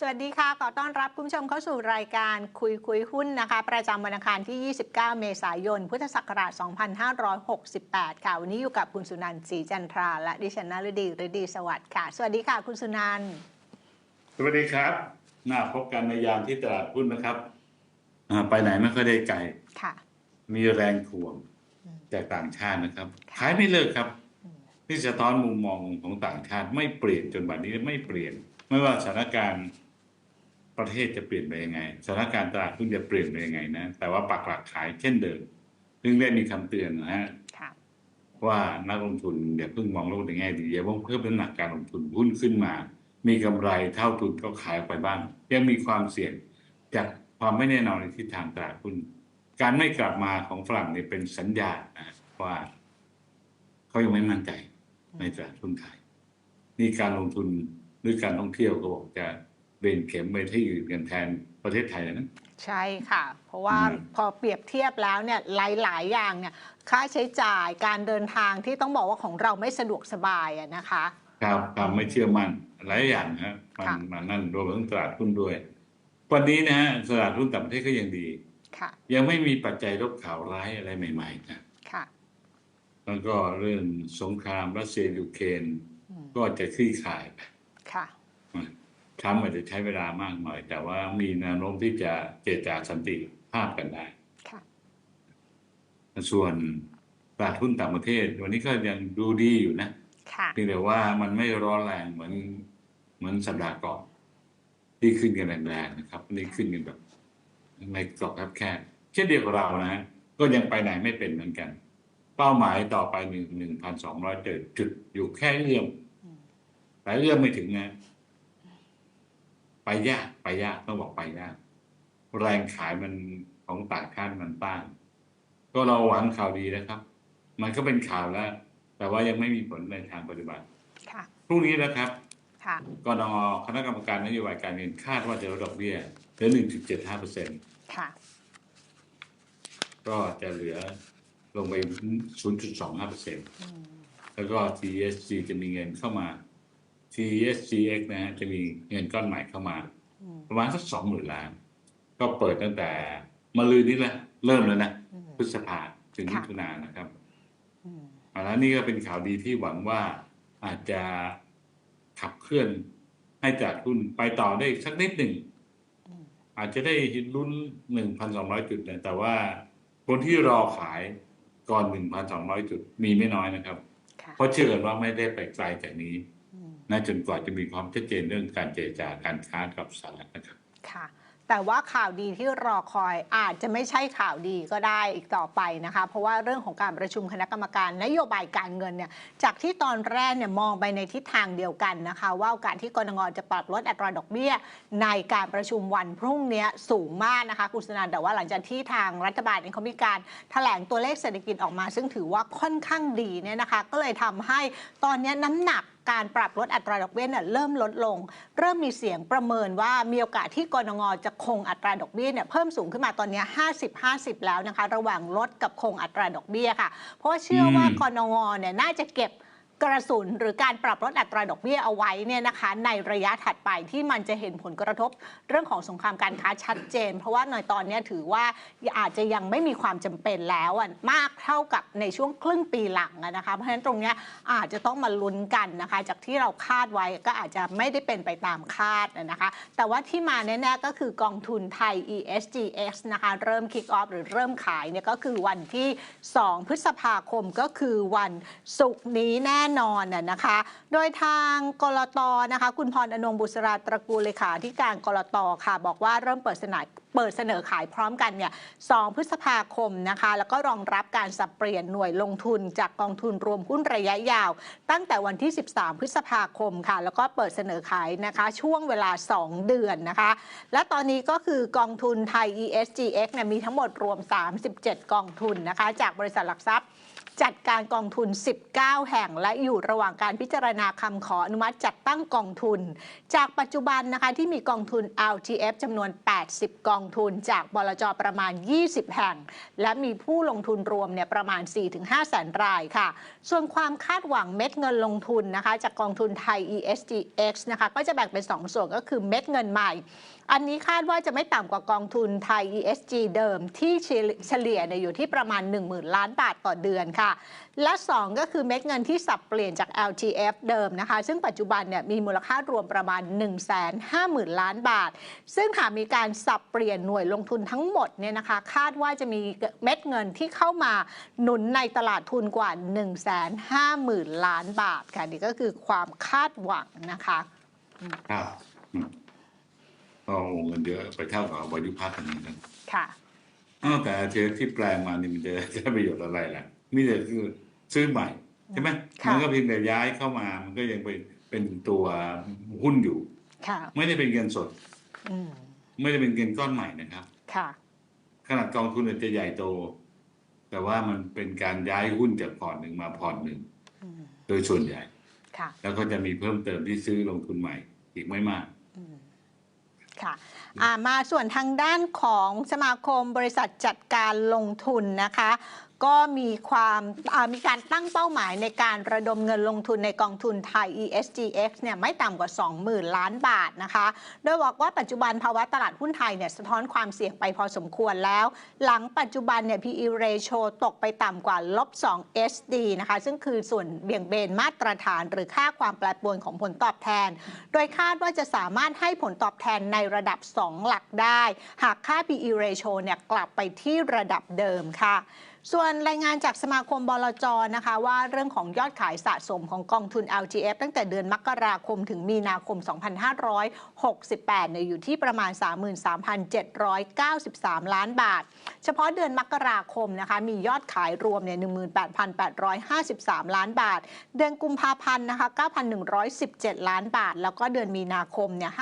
สวัสดีค่ะ ขอต้อนรับคุณผู้ชมเข้าสู่รายการคุยคุยหุ้นนะคะ ประจำวันอังคารที่ 29 เมษายน พุทธศักราช 2568 ค่ะ วันนี้อยู่กับคุณสุนันท์ศรีจันทรา และดิฉันนฤดีฤดีสวัสดิ์ค่ะ สวัสดีค่ะ คุณสุนันท์สวัสดีครับน่าพบกันในยามที่ตลาดหุ้นนะครับอ่าไปไหนไม่ค่อยได้ไกลค่ะ มีแรงถ่วงอืมจากต่างชาตินะครับค่ะขายไม่เลิกครับอืมนี่สะท้อนมุมมองของต่างชาติไม่เปลี่ยนจนวันนี้ไม่เปลี่ยน ไม่ว่าสถานการณ์ ประเทศจะเปลี่ยนไปยังไงสถานการณ์ตลาดหุ้นจะเปลี่ยนไปยังไงนะ แต่ว่าปักหลักขายเช่นเดิมซึ่งได้มีคำเตือนนะฮะค่ะว่านักลงทุนอย่าเพิ่งมองโลกในแง่ดีอย่าเพิ่งเพิ่มน้ำหนักการลงทุนหุ้นขึ้นมา มีกำไรเท่าทุนก็ขายออกไปบ้าง ยังมีความเสี่ยงจากความไม่แน่นอนในทิศทางตลาดหุ้นการไม่กลับมาของฝรั่งเนี่ยเป็นสัญญาณนะว่าเขายังไม่มั่นใจในตลาดหุ้นไทยนี่การลงทุนหรือการท่องเที่ยวก็บอกจะ เบนเข็มไปที่อื่นกันแทนประเทศไทยนะใช่ค่ะ เพราะว่าอืมพอเปรียบเทียบแล้วเนี่ยหลาย ๆ อย่างเนี่ยค่าใช้จ่ายการเดินทางที่ต้องบอกว่าของเราไม่สะดวกสบายอะนะคะ ครับความไม่เชื่อมั่นหลายอย่างนะมันค่ะมันนั่นรวมถึงตลาดหุ้นด้วย วันนี้นะฮะตลาดหุ้นต่างประเทศก็ยังดีค่ะยังไม่มีปัจจัยลบข่าวร้ายอะไรใหม่ๆนะค่ะแล้วก็เรื่องสงครามรัสเซียยูเครนอืมก็จะคลี่คลายไปค่ะ ทรัมป์อาจจะใช้เวลามากหน่อย แต่ว่ามีแนวโน้มที่จะเจรจาสันติภาพกันได้ค่ะส่วนตลาดหุ้นต่างประเทศ วันนี้ก็ยังดูดีอยู่นะค่ะเพียงแต่ว่ามันไม่ร้อนแรงเหมือนเหมือนสัปดาห์ก่อนที่ขึ้นกันแรงๆนะครับนี่ขึ้นกันแบบในกรอบแคบๆเช่นเดียวกับเรานะฮะก็ยังไปไหนไม่เป็นเหมือนกัน เป้าหมายต่อไปหนึ่งหนึ่งพันสองร้อยจุดอยู่แค่เอื้อมอืมแต่เอื้อมไม่ถึงนะ ไปยากไปยากต้องบอกไปยากแรงขายมันของต่างชาติมันต้านก็เราหวังข่าวดีนะครับ มันก็เป็นข่าวแล้ว แต่ว่ายังไม่มีผลในทางปฏิบัติค่ะพรุ่งนี้นะครับค่ะกนงคณะกรรมการนโยบายการเงินคาดว่าจะลดดอกเบี้ยเหลือ1.75เปอร์เซ็นต์ค่ะก็จะเหลือลงไป0.25เปอร์เซ็นต์อืมแล้วก็ TSG จะมีเงินเข้ามา TSGX นะฮะจะมีเงินก้อนใหม่เข้ามาอืมประมาณสักสองหมื่นล้าน ก็เปิดตั้งแต่มาลืนนี้แหละเริ่มแล้วนะอืมพฤษภาถึงค่ะมิถุนายนนะครับอืมเอาละนี่ก็เป็นข่าวดีที่หวังว่าอาจจะขับเคลื่อนให้ตลาดหุ้นไปต่อได้สักนิดหนึ่งอืมอาจจะได้ลุ้น1,200จุดเลยแต่ว่าคนที่รอขายก่อน1,200จุดมีไม่น้อยนะครับค่ะเพราะเชื่อกันว่าไม่ได้ไปไกลจากนี้อืม นะจนกว่าจะมีความชัดเจนเรื่องการเจรจาการค้ากับสหรัฐนะครับค่ะแต่ว่าข่าวดีที่รอคอยอาจจะไม่ใช่ข่าวดีก็ได้อีกต่อไปนะคะ เพราะว่าเรื่องของการประชุมคณะกรรมการนโยบายการเงินเนี่ยจากที่ตอนแรกเนี่ยมองไปในทิศทางเดียวกันนะคะ ว่าโอกาสที่กรงงจะปรับลดอัตราดอกเบี้ย ในการประชุมวันพรุ่งนี้สูงมากนะคะคุณสนันแต่ว่าหลังจากที่ทางรัฐบาลเองเขามีการแถลงตัวเลขเศรษฐกิจออกมา ซึ่งถือว่าค่อนข้างดีเนี่ยนะคะ ก็เลยทำให้ตอนนี้น้ำหนัก การปรับลดอัตราดอกเบี้ยเนี่ยเริ่มลดลง เริ่มมีเสียงประเมินว่ามีโอกาสที่กรงงจะคงอัตราดอกเบี้ยเนี่ยเพิ่มสูงขึ้นมาตอนนี้ 50-50 แล้วนะคะ ระหว่างลดกับคงอัตราดอกเบี้ยค่ะ เพราะว่าเชื่อว่าอืมกรงงเนี่ยน่าจะเก็บ กระสุนหรือการปรับลดอัตราดอกเบี้ยเอาไว้เนี่ยนะคะในระยะถัดไปที่มันจะเห็นผลกระทบเรื่องของสงครามการค้าชัดเจน เพราะว่าในตอนนี้ถือว่าอาจจะยังไม่มีความจำเป็นแล้วมากเท่ากับในช่วงครึ่งปีหลังนะคะเพราะฉะนั้นตรงนี้อาจจะต้องมาลุ้นกันนะคะ จากที่เราคาดไว้ก็อาจจะไม่ได้เป็นไปตามคาดนะคะ แต่ว่าที่มาแน่ๆก็คือกองทุนไทย ESGX นะคะเริ่ม kick off หรือเริ่มขายเนี่ยก็คือวันที่ 2 พฤษภาคมก็คือวันศุกร์นี้แน่นอนน่ะนะคะ โดยทางกรตนะคะ คุณพรอนงบุษราตระกูลเลขาธิการกรตค่ะ บอกว่าเริ่มเปิดเสนอเปิดเสนอขายพร้อมกันเนี่ย 2 พฤษภาคมนะคะ แล้วก็รองรับการสับเปลี่ยนหน่วยลงทุนจากกองทุนรวมหุ้นระยะยาว ตั้งแต่วันที่ 13 พฤษภาคมค่ะ แล้วก็เปิดเสนอขายนะคะ ช่วงเวลา 2 เดือนนะคะ และตอนนี้ก็คือกองทุนไทย ESGX เนี่ยมีทั้งหมดรวม 37 กองทุนนะคะ จากบริษัทหลักทรัพย์ จัดการกองทุน 19 แห่ง และอยู่ระหว่างการพิจารณาคำขออนุมัติจัดตั้งกองทุน จากปัจจุบันนะคะที่มีกองทุน LTF จำนวน 80 กองทุน จากบลจประมาณ 20 แห่ง และมีผู้ลงทุนรวมเนี่ยประมาณ 4-5 แสนรายค่ะ ส่วนความคาดหวังเม็ดเงินลงทุนนะคะจากกองทุนไทย ESGX นะคะก็จะแบ่งเป็น 2 ส่วนก็คือเม็ดเงินใหม่ อันนี้คาดว่าจะไม่ต่ำกว่ากองทุนไทย ESG เดิมที่เฉลี่ยอยู่ที่ประมาณ 10,000 ล้านบาทต่อเดือนค่ะ และ 2 ก็คือเม็ดเงินที่สับเปลี่ยนจาก LTF เดิมนะคะ ซึ่งปัจจุบันเนี่ยมีมูลค่ารวมประมาณ 150,000 ล้านบาท ซึ่งหากมีการสับเปลี่ยนหน่วยลงทุนทั้งหมดเนี่ยนะคะคาดว่าจะมีเม็ดเงินที่เข้ามาหนุนในตลาดทุนกว่า150,000 ล้านบาทค่ะนี่ก็คือความคาดหวังนะคะครับอืมก็เงินเยอะไปเท่ากับวายุพักกันนี้กันค่ะอ้าวแต่เจที่แปลงมานี่มันจะได้ประโยชน์อะไรล่ะมีแต่คือซื้อใหม่ใช่ไหมค่ะมันก็เพียงแต่ย้ายเข้ามา มันก็ยังเป็นเป็นตัวหุ้นอยู่ค่ะไม่ได้เป็นเงินสดอืมไม่ได้เป็นเงินก้อนใหม่นะครับค่ะขนาดกองทุนอาจจะใหญ่โต แต่ว่ามันเป็นการย้ายหุ้นจากพอร์ตหนึ่งมาพอร์ตหนึ่งอืมโดยส่วนใหญ่ ค่ะ แล้วก็จะมีเพิ่มเติมที่ซื้อลงทุนใหม่ อีกไม่มากอืมค่ะอ่ามาส่วนทางด้านของสมาคมบริษัทจัดการลงทุนนะคะ ก็มีความมีการตั้งเป้าหมายในการระดมเงินลงทุนในกองทุนไทย ESGX เนี่ยไม่ต่ำกว่า 20,000 ล้านบาทนะคะ โดยบอกว่าปัจจุบันภาวะตลาดหุ้นไทยเนี่ยสะท้อนความเสี่ยงไปพอสมควรแล้ว หลังปัจจุบันเนี่ย PE ratio ตกไปต่ำกว่าลบ2 SD นะคะ ซึ่งคือส่วนเบี่ยงเบนมาตรฐานหรือค่าความแปรปรวนของผลตอบแทน โดยคาดว่าจะสามารถให้ผลตอบแทนในระดับ 2 หลักได้ หากค่า PE ratio เนี่ยกลับไปที่ระดับเดิมค่ะ ส่วนรายงานจากสมาคมบลจนะคะ ว่าเรื่องของยอดขายสะสมของกองทุน LGF ตั้งแต่เดือนมกราคมถึงมีนาคม 2568เนี่ยอยู่ที่ประมาณ 33,793 ล้านบาท เฉพาะเดือนมกราคมนะคะมียอดขายรวมเนี่ย18,853 ล้านบาท เดือนกุมภาพันธ์นะคะ9,117 ล้านบาท แล้วก็เดือนมีนาคมเนี่ย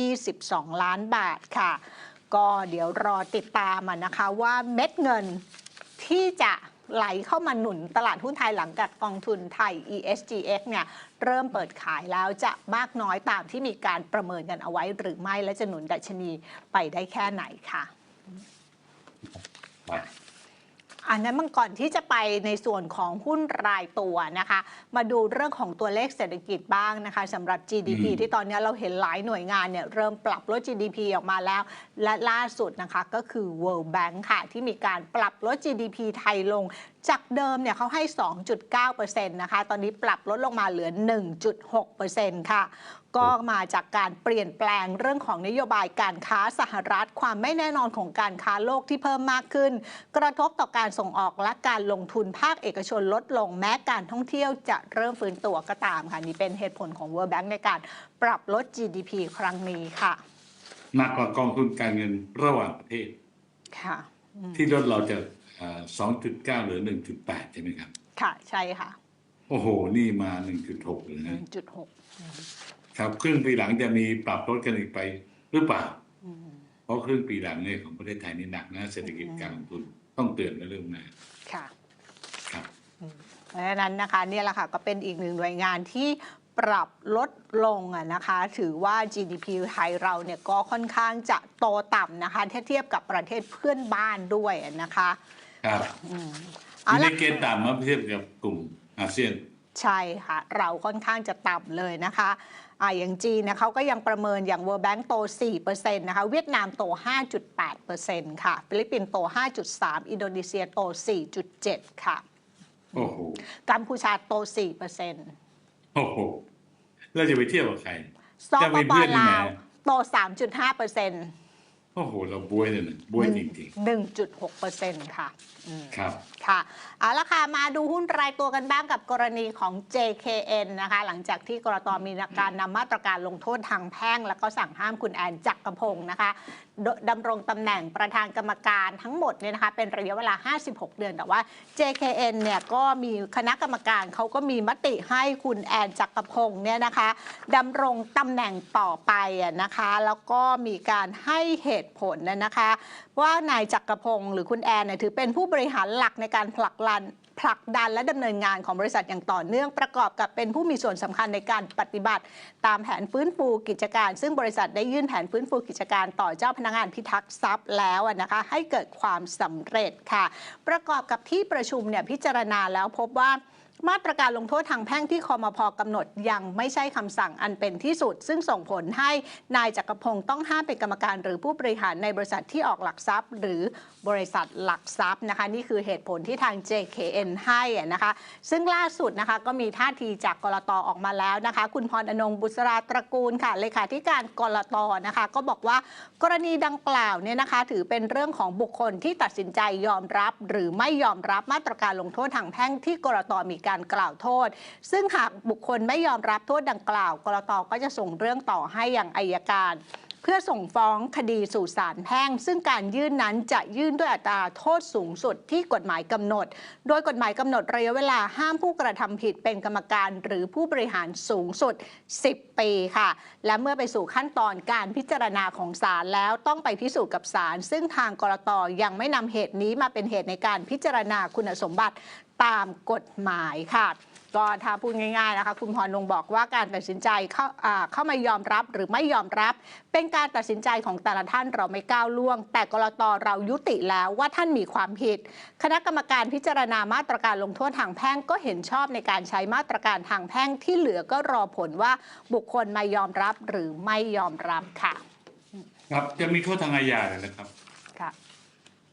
5,822 ล้านบาทค่ะก็เดี๋ยวรอติดตามนะคะว่าเม็ดเงิน ที่จะไหลเข้ามาหนุนตลาดหุ้นไทยหลังจากกองทุนไทย ESGX เนี่ยเริ่มเปิดขายแล้วจะมากน้อยตามที่มีการประเมินกันเอาไว้หรือไม่และจะหนุนดัชนีไปได้แค่ไหนค่ะ อันนั้นมันก่อนที่จะไปในส่วนของหุ้นรายตัวนะคะ มาดูเรื่องของตัวเลขเศรษฐกิจบ้างนะคะสำหรับ GDP อืมที่ตอนนี้เราเห็นหลายหน่วยงานเนี่ยเริ่มปรับลด GDP ออกมาแล้ว และล่าสุดนะคะก็คือ World Bank ค่ะ ที่มีการปรับลด GDP ไทยลง จากเดิมเนี่ยเขาให้ 2.9%นะคะ ตอนนี้ปรับลดลงมาเหลือ 1.6%ค่ะ ก็มาจากการเปลี่ยนแปลงเรื่องของนโยบายการค้าสหรัฐ ความไม่แน่นอนของการค้าโลกที่เพิ่มมากขึ้น กระทบต่อการส่งออกและการลงทุนภาคเอกชนลดลงแม้การท่องเที่ยวจะเริ่มฟื้นตัวก็ตามค่ะนี่เป็นเหตุผลของ World Bank ในการปรับลด GDP ครั้งนี้ค่ะหนักกว่ากองทุนการเงินระหว่างประเทศค่ะอืมที่ลดเราจะสองจุดเก้าเหลือหนึ่งจุดแปดใช่ไหมครับ ค่ะ ใช่ค่ะ โอ้โห นี่มาหนึ่งจุดหกเลยนะ1.6 ครับครึ่งปีหลังจะมีปรับลดกันอีกไปหรือเปล่าอืมเพราะครึ่งปีหลังเนี่ยของประเทศไทยนี่หนักนะเศรษฐกิจการลงทุนต้องเตือนในเรื่องนะค่ะครับเพราะฉะนั้นนะคะเนี่ยแหละค่ะก็เป็นอีกหนึ่งหน่วยงานที่ปรับลดลงอะนะคะ ถือว่า GDP ไทยเราเนี่ยก็ค่อนข้างจะโตต่ำนะคะถ้าเทียบกับประเทศเพื่อนบ้านด้วยอะนะคะ ครับอืมอเอายู่ในละเกณฑ์ต่ำเมื่อเทียบกับกลุ่มอาเซียน ใช่ค่ะ เราค่อนข้างจะต่ำเลยนะคะอ่าอย่างจีนเนยเขาก็ยังประเมินอย่าง World Bank โต 4%นะคะ เวียดนามโต 5.8%ค่ะ ฟิลิปปินส์โต 5.3%อินโดนีเซียโต 4.7%ค่ะ โอ้โห กัมพูชาโต 4%โอ้โห เราจะไปเที่ยวกับใครสปจะไปปเพื่อนที่ไหนลาวโต 3.5% โอ้โห เราบวยเลยนะบวยจริง1.6%ค่ะอืม ๆ ครับ ค่ะเอาละค่ะ มาดูหุ้นรายตัวกันบ้างกับกรณีของ JKN นะคะ หลังจากที่กรตมีการนำมาตรการลงโทษทางแพ่ง แล้วก็สั่งห้ามคุณแอนจักรพงศ์นะคะดำรงตำแหน่งประธานกรรมการทั้งหมดเนี่ยนะคะเป็นระยะเวลา 56 เดือน แต่ว่า JKN เนี่ยก็มีคณะกรรมการเขาก็มีมติให้คุณแอนจักรพงศ์เนี่ยนะคะดำรงตำแหน่งต่อไปอะนะคะ แล้วก็มีการให้เหตุผลนะนะคะ ว่านายจักรพงศ์หรือคุณแอนเนี่ยถือเป็นผู้บริหารหลักในการผลักดัน ผลักดันและดำเนินงานของบริษัทอย่างต่อเนื่องประกอบกับเป็นผู้มีส่วนสำคัญในการปฏิบัติ ตามแผนฟื้นฟูกิจการ ซึ่งบริษัทได้ยื่นแผนฟื้นฟูกิจการต่อเจ้าพนักงานพิทักษ์ทรัพย์แล้วนะคะให้เกิดความสำเร็จค่ะ ประกอบกับที่ประชุมเนี่ยพิจารณาแล้วพบว่า มาตรการลงโทษทางแพ่งที่คอมพอกำหนดยังไม่ใช่คำสั่งอันเป็นที่สุด ซึ่งส่งผลให้นายจักรพงศ์ต้องห้ามเป็นกรรมการ หรือผู้บริหารในบริษัทที่ออกหลักทรัพย์ หรือบริษัทหลักทรัพย์นะคะ นี่คือเหตุผลที่ทาง JKN ให้นะคะ ซึ่งล่าสุดนะคะก็มีท่าทีจากกรตอออกมาแล้วนะคะ คุณพรอนงบุษราตระกูลค่ะเลขาธิการกรตนะคะ ก็บอกว่ากรณีดังกล่าวเนี่ยนะคะถือเป็นเรื่องของบุคคลที่ตัดสินใจยอมรับ หรือไม่ยอมรับมาตรการลงโทษทางแพ่งที่กรตมีการกล่าวโทษ ซึ่งหากบุคคลไม่ยอมรับโทษดังกล่าวกรตก็จะส่งเรื่องต่อให้อย่างอายการ เพื่อส่งฟ้องคดีสู่ศาลแพ่ง ซึ่งการยื่นนั้นจะยื่นด้วยอัตราโทษสูงสุดที่กฎหมายกำหนด โดยกฎหมายกำหนดระยะเวลาห้ามผู้กระทำผิดเป็นกรรมการหรือผู้บริหารสูงสุด 10 ปีค่ะ และเมื่อไปสู่ขั้นตอนการพิจารณาของศาลแล้วต้องไปพิสูจน์กับศาลซึ่งทางกรตยังไม่นำเหตุนี้มาเป็นเหตุในการพิจารณาคุณสมบัติ ตามกฎหมายค่ะก็ถ้าพูดง่ายๆนะคะคุณพรนงบอกว่าการตัดสินใจเข้าอ่าเข้ามายอมรับหรือไม่ยอมรับ เป็นการตัดสินใจของแต่ละท่านเราไม่ก้าวล่วง แต่กรตเรายุติแล้วว่าท่านมีความผิด คณะกรรมการพิจารณามาตรการลงโทษทางแพ่งก็เห็นชอบในการใช้มาตรการทางแพ่งที่เหลือก็รอผลว่าบุคคลมายอมรับหรือไม่ยอมรับค่ะ ครับจะมีโทษทางอาญาเลยนะครับค่ะ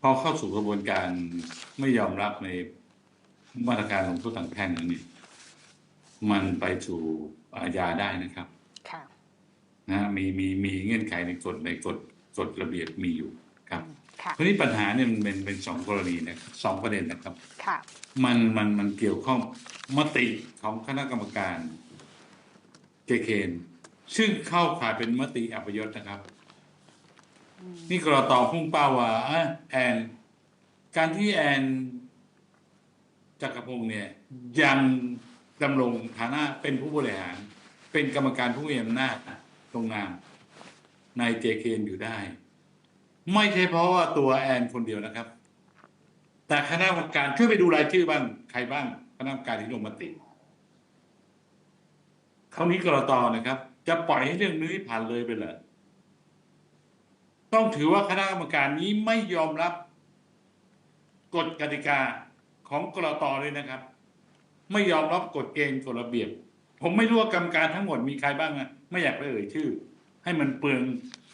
พอเข้าสู่กระบวนการไม่ยอมรับใน มาตรการลงโทษทางแพ่งนั้นนี่มันไปสู่อาญาได้นะครับค่ะนะฮะมีมีมีเงื่อนไขในกฎในกฎกฎระเบียบมีอยู่ครับค่ะทีนี้ปัญหาเนี่ยมันเป็นเป็นสองกรณีนะครับสองประเด็นนะครับค่ะมันมันมันเกี่ยวข้องมติของคณะกรรมการเจเคนซึ่งเข้าข่ายเป็นมติอัปยศนะครับ นี่กรตพุ่งเป้าว่าอะแอนการที่แอน จักรพงศ์เนี่ยยังดำรงฐานะเป็นผู้บริหาร เป็นกรรมการผู้มีอำนาจลงนามในเจเคนอยู่ได้ ไม่ใช่เพราะว่าตัวแอนคนเดียวนะครับ แต่คณะกรรมการช่วยไปดูรายชื่อบ้างใครบ้างคณะกรรมการที่ลงมติคราวนี้กรตนะครับ จะปล่อยให้เรื่องนี้ผ่านเลยไปเหรอต้องถือว่าคณะกรรมการนี้ไม่ยอมรับกฎกติกา ของกรตเลยนะครับ ไม่ยอมรับกฎเกณฑ์กฎระเบียบ ผมไม่รู้ว่ากรรมการทั้งหมดมีใครบ้างอะไม่อยากไปเอ่ยชื่อ ให้มันเปลือง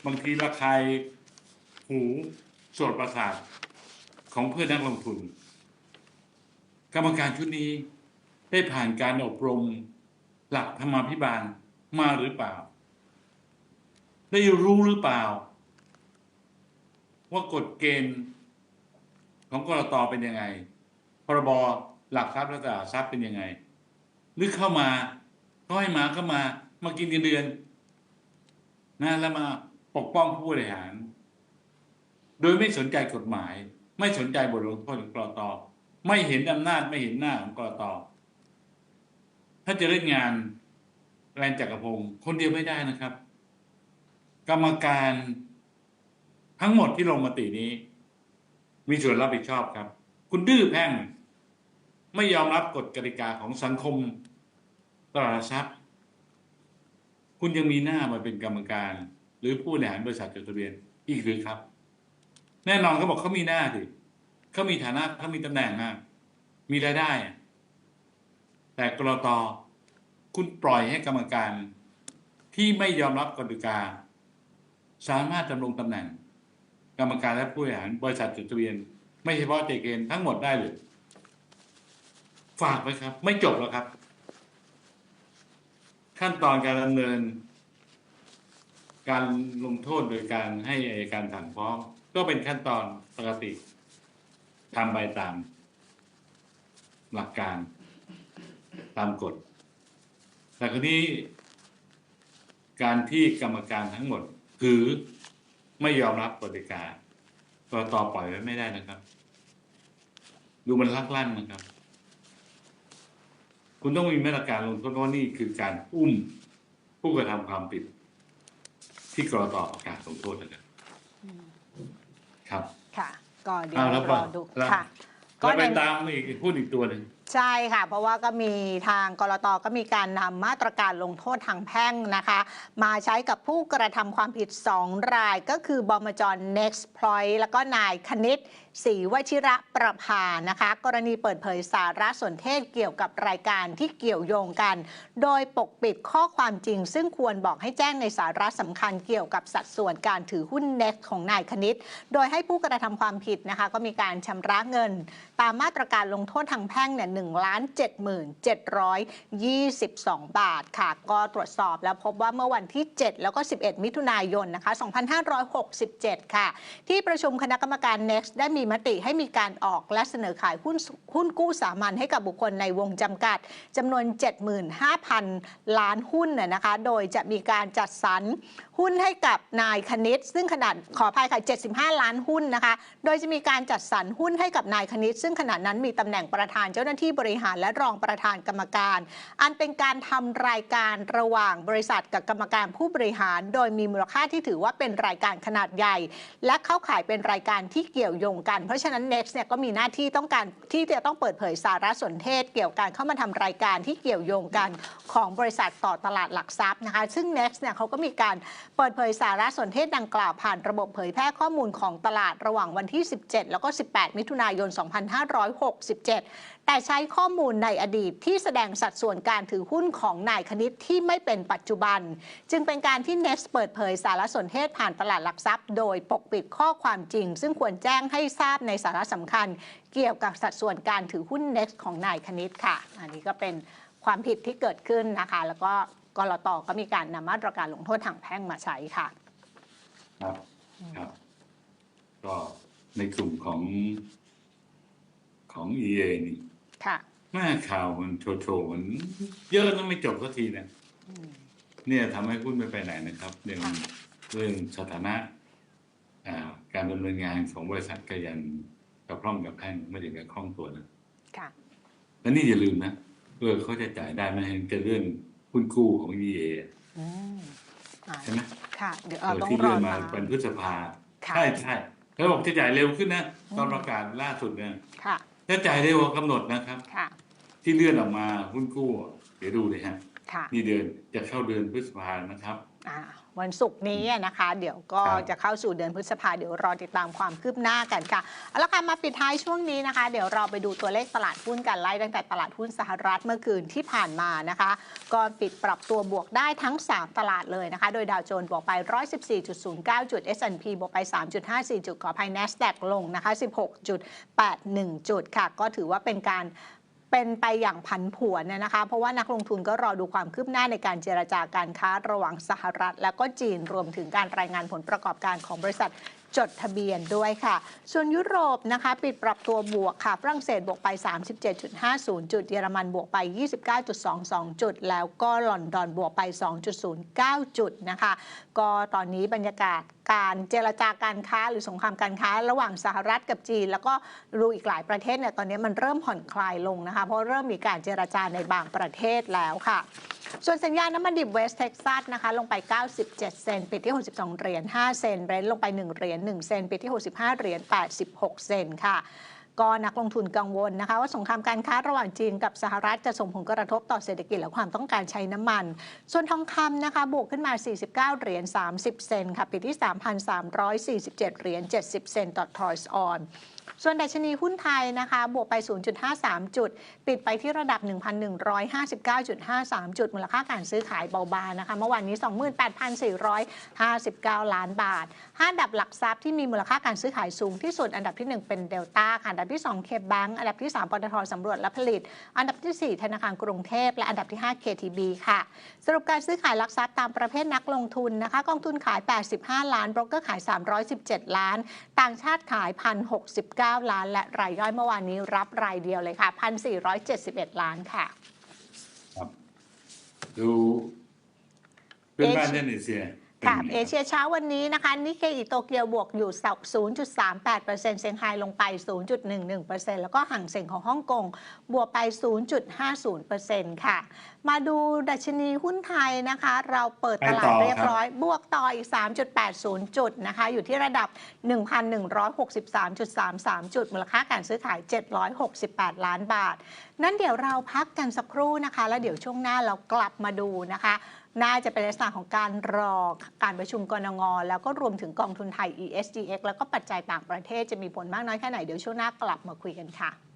บางทีระคายหูสวดประสาทของเพื่อนนักลงทุน กรรมการชุดนี้ได้ผ่านการอบรมหลักธรรมาภิบาลมาหรือเปล่า ได้รู้หรือเปล่า ว่ากฎเกณฑ์ของกรตเป็นยังไง พรบหลักทรัพย์และตลาดทรัพย์เป็นยังไงหรือเข้ามาก็ให้มาก็มามากินเงินเดือนนะแล้วมาปกป้องผู้บริหาร โดยไม่สนใจกฎหมาย ไม่สนใจบทลงโทษของกรตไม่เห็นอำนาจไม่เห็นหน้าของกรตถ้าจะเล่นงานแรนจักรพงศ์คนเดียวไม่ได้นะครับ กรรมการทั้งหมดที่ลงมตินี้ มีส่วนรับผิดชอบครับ คุณดื้อแพ่ง ไม่ยอมรับกฎกติกาของสังคมตลาดทรัพย์ คุณยังมีหน้ามาเป็นกรรมการ หรือผู้บริหารบริษัทจดทะเบียนอีกหรือครับ แน่นอนเขาบอกเขามีหน้าสิเขามีฐานะเขามีตำแหน่งนะมีรายได้ แต่กรตคุณปล่อยให้กรรมการที่ไม่ยอมรับกฎกติกา สามารถดำรงตำแหน่ง กรรมการและผู้บริหารบริษัทจดทะเบียน ไม่เฉพาะเจเกนทั้งหมดได้เลย ฝากไว้ครับ ไม่จบแล้วครับ ขั้นตอนการดำเนิน การลงโทษโดยการให้อายการสั่งฟ้อง ก็เป็นขั้นตอนปกติทำไปตาม หลักการ ตามกฎ แต่ครนี้ การที่กรรมการทั้งหมด คือไม่ยอมรับกฎกติกากรตปล่อยไว้ไม่ได้นะครับ ดูมันลักลั่นนะครับ คุณต้องมีมาตรการลงโทษเพราะนี่คือการอุ้มผู้กระทำความผิด ที่กรตประกาศลงโทษนะครับครับ ค่ะ ก็เดี๋ยวเอาแล้วรก็อดูแล้วค่ะ ก็ก็ไปในตามอีกหุ้นอีกตัวหนึ่ง ใช่ค่ะ เพราะว่าก็มีทางกรตก็มีการนำมาตรการลงโทษทางแพ่งนะคะ มาใช้กับผู้กระทำความผิด 2 รายก็คือบอมจร Next Ploy แล้วก็นายคณิตศรีวชิระประภานะคะ กรณีเปิดเผยสารสนเทศเกี่ยวกับรายการที่เกี่ยวโยงกัน โดยปกปิดข้อความจริง ซึ่งควรบอกให้แจ้งในสาระสำคัญเกี่ยวกับสัดส่วนการถือหุ้น Next ของนายคณิต โดยให้ผู้กระทำความผิดนะคะ ก็มีการชำระเงิน ตามมาตรการลงโทษทางแพ่งเนี่ยหนึ่งล้านเจ็ดหมื่นเจ็ดร้อยยี่สิบสองบาทค่ะ ก็ตรวจสอบแล้วพบว่าเมื่อวันที่ 7 แล้วก็ 11 มิถุนายนนะคะ 2567 ค่ะ ที่ประชุมคณะกรรมการ Next ได้มีมติให้มีการออกและเสนอขายหุ้นหุ้นกู้สามัญให้กับบุคคลในวงจำกัดจำนวน 75,000 ล้านหุ้นน่ะนะคะ โดยจะมีการจัดสรรหุ้นให้กับนายคณิต ซึ่งขนาดขออภัยค่ะ 75 ล้านหุ้นนะคะ โดยจะมีการจัดสรรหุ้นให้กับนายคณิต ซึ่งขณะนั้นมีตำแหน่งประธานเจ้าหน้าที่บริหารและรองประธานกรรมการ อันเป็นการทำรายการระหว่างบริษัทกับกรรมการผู้บริหาร โดยมีมูลค่าที่ถือว่าเป็นรายการขนาดใหญ่ และเข้าข่ายเป็นรายการที่เกี่ยวโยงกัน เพราะฉะนั้น Next เนี่ยก็มีหน้าที่ต้องการที่จะต้องเปิดเผยสารสนเทศ เกี่ยวกับการเข้ามาทำรายการที่เกี่ยวโยงกันของบริษัทต่อตลาดหลักทรัพย์นะคะ ซึ่ง Next เนี่ยเขาก็มีการเปิดเผยสารสนเทศดังกล่าวผ่านระบบเผยแพร่ข้อมูลของตลาดระหว่างวันที่ 17 แล้วก็ 18 มิถุนายน 2567 แต่ใช้ข้อมูลในอดีตที่แสดงสัดส่วนการถือหุ้นของนายคณิตที่ไม่เป็นปัจจุบัน จึงเป็นการที่ Next เปิดเผยสารสนเทศผ่านตลาดหลักทรัพย์ โดยปกปิดข้อความจริง ซึ่งควรแจ้งให้ทราบในสาระสำคัญ เกี่ยวกับสัดส่วนการถือหุ้น Next ของนายคณิตค่ะ อันนี้ก็เป็นความผิดที่เกิดขึ้นนะคะ แล้วก็กรตก็มีการนำมาตรการลงโทษทางแพ่งมาใช้ค่ะ ครับครับก็ในกลุ่มของของ EA นี่ ค่ะแม่ข่าวมันโชว์โชว์มันเยอะแล้วไม่จบสักทีเนี่ยอืมเนี่ยทำให้หุ้นไม่ไปไหนนะครับเรื่องค่ะเรื่องสถานะอ่าการดำเนินงานของบริษัทก็ยังกระพร่องกระแพร่งไม่ได้กระคล่องตัวนะค่ะแล้วนี่อย่าลืมนะเออเขาจะจ่ายได้ไหมจะเรื่องหุ้นกู้ของ EA อืมอ่าใช่ไหมค่ะ เดี๋ยวเอเราอต้องที่รเลื่ออนมาตามเป็นพฤษภาค่ะใช่ใช่แล้วบอกจะจ่ายเร็วขึ้นนะตอนประกาศล่าสุดเนี่ยค่ะ ถ้าจ่ายเร็วกว่ากำหนดนะครับ ค่ะ ที่เลื่อนออกมาหุ้นกู้อะเดี๋ยวดูเลยฮะค่ะ นี่เดือนจะเข้าเดือนพฤษภานะครับอ่า วันศุกร์นี้นะคะ เดี๋ยวก็ครับจะเข้าสู่เดือนพฤษภาเดี๋ยวรอติดตามความคืบหน้ากันค่ะเอาละค่ะมาปิดท้ายช่วงนี้นะคะ เดี๋ยวเราไปดูตัวเลขตลาดหุ้นกันไล่ตั้งแต่ตลาดหุ้นสหรัฐเมื่อคืนที่ผ่านมานะคะก็ปิดปรับตัวบวกได้ทั้ง 3 ตลาดเลยนะคะ โดยดาวโจนส์บวกไป 114.09 จุด S&P บวกไป 3.54 จุดขออภัย NASDAQ ลงนะคะ 16.81 จุดค่ะ ก็ถือว่าเป็นการ เป็นไปอย่างผันผวนเนยนะคะ เพราะว่านักลงทุนก็รอดูความคืบหน้าในการเจรจาการค้าระหว่างสหรัฐ และก็จีนรวมถึงการรายงานผลประกอบการของบริษัท จดทะเบียนด้วยค่ะ ส่วนยุโรปนะคะปิดปรับตัวบวกค่ะ ฝรั่งเศสบวกไป 37.50 จุด เยอรมันบวกไป 29.22 จุด แล้วก็ลอนดอนบวกไป 2.09 จุดนะคะ ก็ตอนนี้บรรยากาศการเจรจาการค้าหรือสงครามการค้า ระหว่างสหรัฐกับจีน แล้วก็รูอีกหลายประเทศเนี่ยตอนนี้มันเริ่มผ่อนคลายลงนะคะ เพราะเริ่มมีการเจรจาในบางประเทศแล้วค่ะ ส่วนสัญญาณน้ำมันดิบเวสเท็กซัสนะคะลงไป 97 เซนปิดที่ 62 เหรียญ 5 เซนเบรนท์ลงไป 1 เหรียญ 1 เซนปิดที่ 65 เหรียญ 86 เซนค่ะก็นักลงทุนกังวลนะคะว่าสงครามการค้าระหว่างจีนกับสหรัฐจะส่งผลกระทบต่อเศรษฐกิจและความต้องการใช้น้ำมัน ส่วนทองคำนะคะบวกขึ้นมา 49 เหรียญ 30 เซนค่ะปิดที่ 3,347 เหรียญ 70 เซนต์ต่อทรอยส์ออน ส่วนดัชนีหุ้นไทยนะคะ บวกไป 0.53 จุด ปิดไปที่ระดับ 1,159.53 จุด มูลค่าการซื้อขายเบาบางนะคะ เมื่อวานนี้ 28,459 ล้านบาท 5 ดับหลักทรัพย์ที่มีมูลค่าการซื้อขายสูงที่สุด อันดับที่ 1 เป็นเดลต้าค่ะ อันดับที่ 2 เคบังอันดับที่ 3ปตทสำรวจและผลิต อันดับที่ 4 ธนาคารกรุงเทพ และอันดับที่ 5 KTB ค่ะ สรุปการซื้อขายหลักทรัพย์ตามประเภทนักลงทุนนะคะ กองทุนขาย 85 ล้าน โบรกเกอร์ขาย 317 ล้าน ต่างชาติขาย1,069ล้าน และรายย่อยเมื่อวานนี้รับรายเดียวเลยค่ะ 1,471 ล้านค่ะดูเพื่อนบ้านอินโดนีเสีย ค่ะป็นไงเอเชียเช้าวันนี้นะคะนิเคอิโตเกียวบวกอยู่ 0.38%เซี่ยงไฮ้ลงไป 0.11%แล้วก็ห่างเสียงของฮ่องกงบวกไป 0.50%ค่ะ มาดูดัชนีหุ้นไทยนะคะ เราเปิดตลาดเรียบร้อย บวกต่ออีก 3.80 จุดนะคะ อยู่ที่ระดับ 1,163.33 จุด มูลค่าการซื้อขาย 768 ล้านบาท นั้นเดี๋ยวเราพักกันสักครู่นะคะ แล้วเดี๋ยวช่วงหน้าเรากลับมาดูนะคะ น่าจะเป็นลักษณะของการรอการประชุมกรงงแล้วก็รวมถึงกองทุนไทย ESGX แล้วก็ปัจจัยต่างประเทศจะมีผลมากน้อยแค่ไหนเดี๋ยวช่วงหน้ากลับมาคุยกันค่ะ